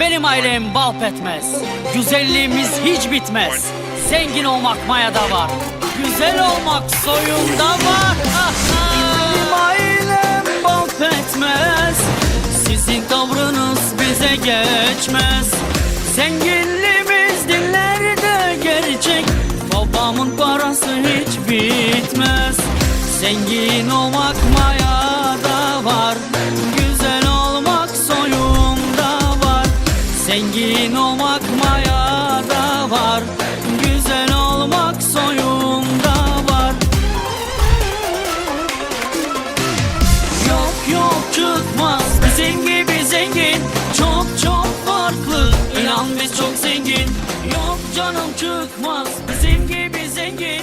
Benim ailem bal petmez. Güzelliğimiz hiç bitmez. Zengin olmak mayada var. Güzel olmak soyunda var. Benim ailem bal petmez. Sizin tavrınız bize geçmez. Zenginliğimiz dillerde gerçek. Babamın parası hiç bitmez. Zengin olmak mayada var. Güzel olmak soyumda var. Zengin olmak mayada var. Güzel olmak soyumda var. Yok yok çıkmaz bizim gibi zengin Çok çok farklı inan biz çok zengin Yok canım çıkmaz bizim gibi zengin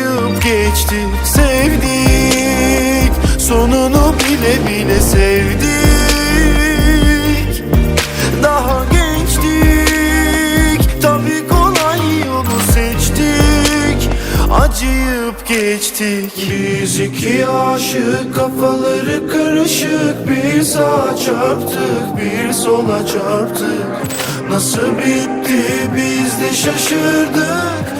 Acıyıp geçtik sevdik. Sonunu bile bile sevdik. Daha gençtik tabi kolay yolu seçtik. Acıyıp geçtik. Biz iki aşık kafaları karışık. Bir sağa çarptık bir sola çarptık. Nasıl bitti biz de şaşırdık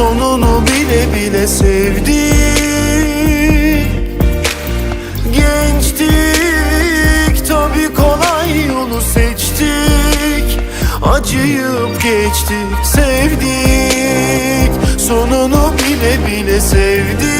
Sonunu bile bile sevdik Gençtik tabi kolay yolu seçtik. Acıyıp geçtik sevdik. Sonunu bile bile sevdik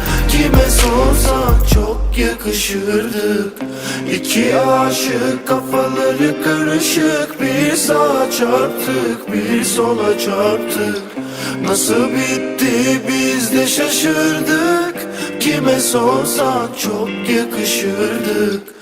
Kime sorsan çok yakışırdık. İki aşık kafaları karışık. Bir sağa çarptık bir sola çarptık. Nasıl bitti biz de şaşırdık. Kime sorsan çok yakışırdık